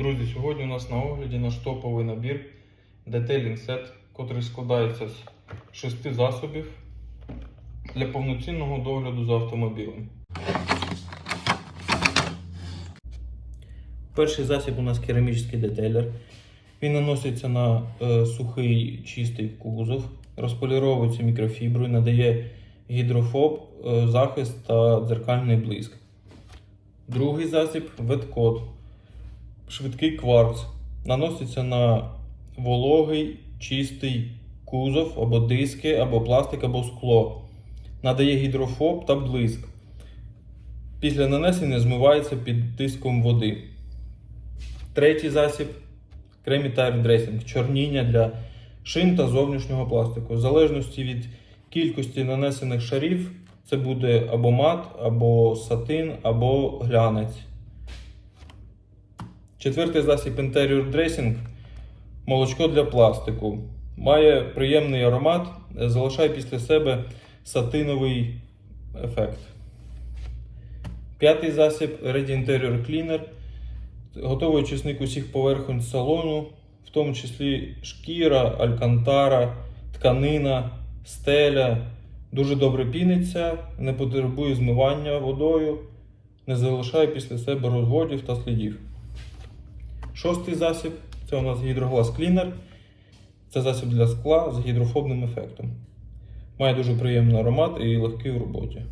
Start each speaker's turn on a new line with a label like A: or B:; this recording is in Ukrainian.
A: Друзі, сьогодні у нас на огляді наш топовий набір Detailing Set, котрий складається з шести засобів для повноцінного догляду за автомобілем. Перший засіб у нас керамічний детейлер. Він наноситься на е, сухий чистий кузов, розполіровується мікрофіброю, надає гідрофоб, е, захист та дзеркальний блиск. Другий засіб веткод. Швидкий кварц. Наноситься на вологий, чистий кузов або диски, або пластик, або скло. Надає гідрофоб та блиск. Після нанесення змивається під тиском води. Третій засіб Кремі Tire Dressing. Чорніння для шин та зовнішнього пластику. В залежності від кількості нанесених шарів, це буде або мат, або сатин, або глянець. Четвертий засіб Interior Dressing. Молочко для пластику. Має приємний аромат, залишає після себе сатиновий ефект. П'ятий засіб Ready Interior Cleaner. Готовий очисник усіх поверхонь салону, в тому числі шкіра, алькантара, тканина, стеля. Дуже добре піниться, не потребує змивання водою, не залишає після себе розводів та слідів. Шостий засіб це у нас гідроглас клінер. Це засіб для скла з гідрофобним ефектом. Має дуже приємний аромат і легкий в роботі.